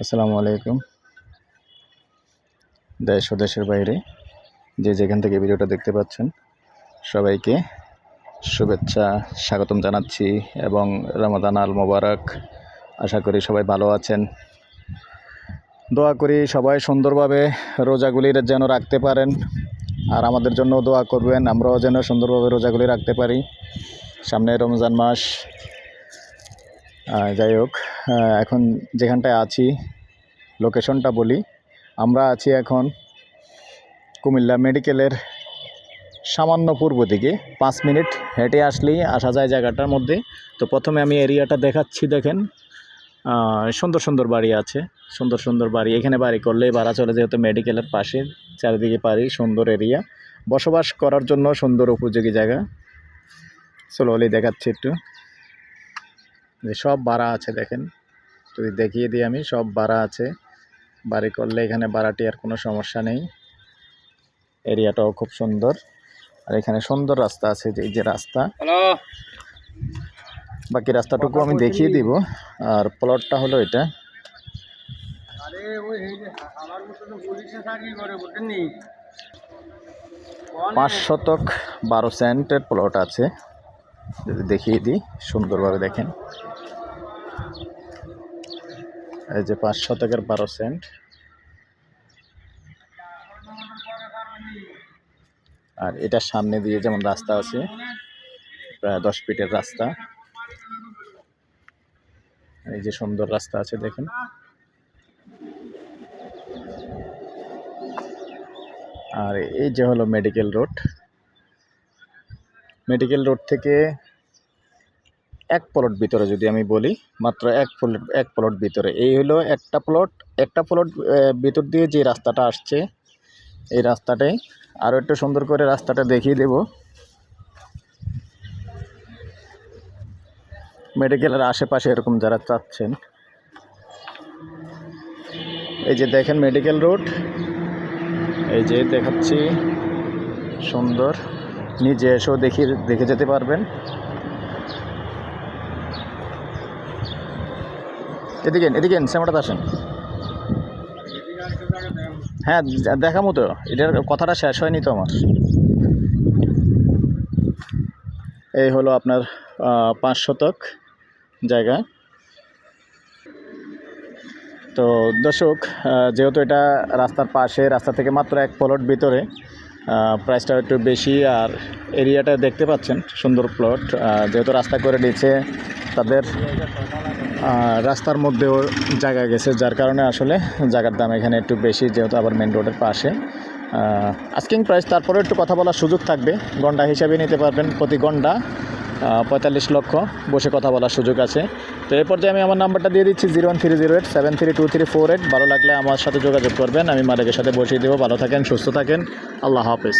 আসসালামু আলাইকুম। দেশ ও দেশের বাইরে যে যেখান থেকে ভিডিওটা দেখতে পাচ্ছেন, সবাইকে শুভেচ্ছা, স্বাগতম জানাচ্ছি এবং রমাদান আল মোবারক। আশা করি সবাই ভালো আছেন। দোয়া করি সবাই সুন্দরভাবে রোজাগুলির যেন রাখতে পারেন আর আমাদের জন্য দোয়া করবেন, আমরাও যেন সুন্দরভাবে রোজাগুলি রাখতে পারি। সামনে রমজান মাস যাই হোক এখন যেখানটায় আছি লোকেশনটা বলি। আমরা আছি এখন কুমিল্লা মেডিকেলের সামান্য পূর্ব দিকে। পাঁচ মিনিট হেঁটে আসলেই আসা যায় জায়গাটার মধ্যে। তো প্রথমে আমি এরিয়াটা দেখাচ্ছি, দেখেন। সুন্দর সুন্দর বাড়ি আছে, সুন্দর সুন্দর বাড়ি। এখানে বাড়ি করলেই ভাড়া চলে, যেহেতু মেডিকেলের পাশে, চারিদিকে বাড়ি, সুন্দর এরিয়া। বসবাস করার জন্য সুন্দর উপযোগী জায়গা। স্লোলি দেখাচ্ছি একটু। যে সব বাড়া আছে দেখেন। যদি দেখিয়ে দিই আমি সব বাড়া আছে। বাড়ি করলে এখানে বাড়াটি আর কোনো সমস্যা নেই। এরিয়াটাও খুব সুন্দর। আর এখানে সুন্দর রাস্তা আছে যে এই যে রাস্তা। বাকি রাস্তাটুকু আমি দেখিয়ে দিব। আর প্লটটা হলো এটা। পাঁচ শতক বারো সেন্টের প্লট আছে। যদি দেখিয়ে দিই সুন্দরভাবে দেখেন। এই যে পাঁচ শতকের বারো সেন্ট। আর এটার সামনে দিয়ে যেমন রাস্তা আছে, প্রায় দশ ফিটের রাস্তা। এই যে সুন্দর রাস্তা আছে, দেখেন। আর এই যে হলো মেডিকেল রোড মেডিকেল রোড থেকে এক প্লট ভিতরে যদি আমি বলি, মাত্র এক প্লট এক প্লট ভিতরে। এই হলো একটা প্লট একটা প্লট ভিতর দিয়ে যে রাস্তাটা আসছে, এই রাস্তাটাই। আরও একটু সুন্দর করে রাস্তাটা দেখিয়ে দেব। মেডিকেলের আশেপাশে এরকম যারা চাচ্ছেন। এই যে দেখেন মেডিকেল রোড। এই যে দেখাচ্ছি। সুন্দর। নিজে এসেও দেখি, দেখে যেতে পারবেন। এদিকে এদিকে শ্যামাটাতে আসেন। হ্যাঁ দেখামো তো। এটার কথাটা শেষ হয়নি তো আমার। এই হলো আপনার পাঁচ শতক জায়গা। তো দর্শক যেহেতু এটা রাস্তার পাশে, রাস্তা থেকে মাত্র এক প্লট ভিতরে প্রাইসটা একটু বেশি আর এরিয়াটা দেখতে পাচ্ছেন, সুন্দর প্লট যেহেতু রাস্তা করে দিয়েছে, তাদের রাস্তার মধ্যেও জায়গা গেছে, যার কারণে আসলে জায়গার দাম এখানে একটু বেশি, যেহেতু আবার মেন রোডের পাশে। আস্কিং প্রাইস তারপরে একটু কথা বলার সুযোগ থাকবে। গন্ডা হিসাবে নিতে পারবেন প্রতি গন্ডা। পঁয়তাল্লিশ লক্ষ বসে কথা বলার সুযোগ আছে। তো এরপর পর্যায়ে আমি আমার নাম্বারটা দিয়ে দিচ্ছি zero one three zero eight seven three two three four eight ভালো লাগলে আমার সাথে যোগাযোগ করবেন। আমি মালিকের সাথে বসিয়ে দেবো। ভালো থাকেন, সুস্থ থাকেন। আল্লাহ হাফেজ।